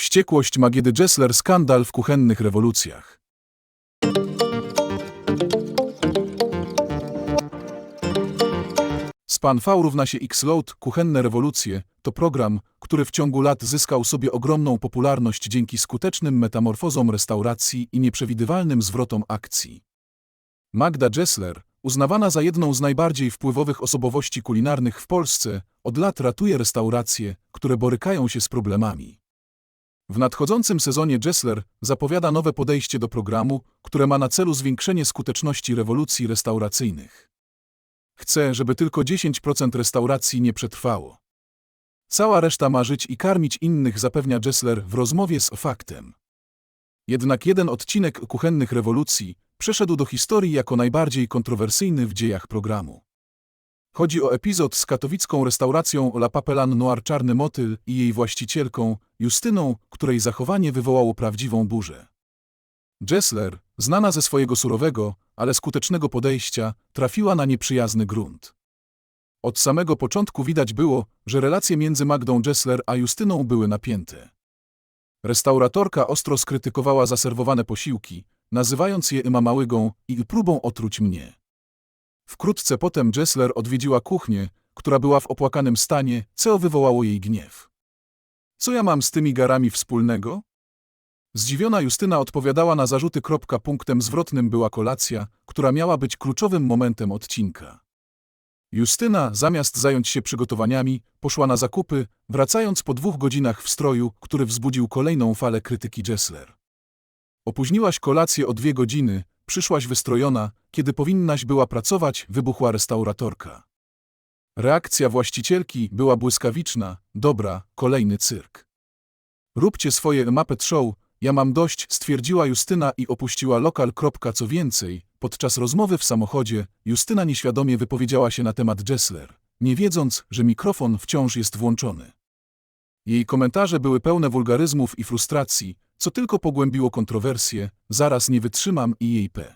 Wściekłość Magiedy Gessler skandal w kuchennych rewolucjach. Span V równa się X-Load Kuchenne rewolucje to program, który w ciągu lat zyskał sobie ogromną popularność dzięki skutecznym metamorfozom restauracji i nieprzewidywalnym zwrotom akcji. Magda Gessler, uznawana za jedną z najbardziej wpływowych osobowości kulinarnych w Polsce, od lat ratuje restauracje, które borykają się z problemami. W nadchodzącym sezonie Gessler zapowiada nowe podejście do programu, które ma na celu zwiększenie skuteczności rewolucji restauracyjnych. Chce, żeby tylko 10% restauracji nie przetrwało. Cała reszta ma żyć i karmić innych, zapewnia Gessler w rozmowie z Faktem. Jednak jeden odcinek kuchennych rewolucji przeszedł do historii jako najbardziej kontrowersyjny w dziejach programu. Chodzi o epizod z katowicką restauracją La Papelane Noir Czarny Motyl i jej właścicielką, Justyną, której zachowanie wywołało prawdziwą burzę. Gessler, znana ze swojego surowego, ale skutecznego podejścia, trafiła na nieprzyjazny grunt. Od samego początku widać było, że relacje między Magdą Gessler a Justyną były napięte. Restauratorka ostro skrytykowała zaserwowane posiłki, nazywając je mamałygą i próbą otruć mnie. Wkrótce potem Gessler odwiedziła kuchnię, która była w opłakanym stanie, co wywołało jej gniew. Co ja mam z tymi garami wspólnego? Zdziwiona Justyna odpowiadała na zarzuty. Punktem zwrotnym była kolacja, która miała być kluczowym momentem odcinka. Justyna, zamiast zająć się przygotowaniami, poszła na zakupy, wracając po dwóch godzinach w stroju, który wzbudził kolejną falę krytyki Gessler. Opóźniłaś kolację o dwie godziny, przyszłaś wystrojona, kiedy powinnaś była pracować, wybuchła restauratorka. Reakcja właścicielki była błyskawiczna, dobra, kolejny cyrk. Róbcie swoje Muppet Show, ja mam dość, stwierdziła Justyna i opuściła lokal. Co więcej, podczas rozmowy w samochodzie, Justyna nieświadomie wypowiedziała się na temat Gessler, nie wiedząc, że mikrofon wciąż jest włączony. Jej komentarze były pełne wulgaryzmów i frustracji, co tylko pogłębiło kontrowersję, zaraz nie wytrzymam i jej p.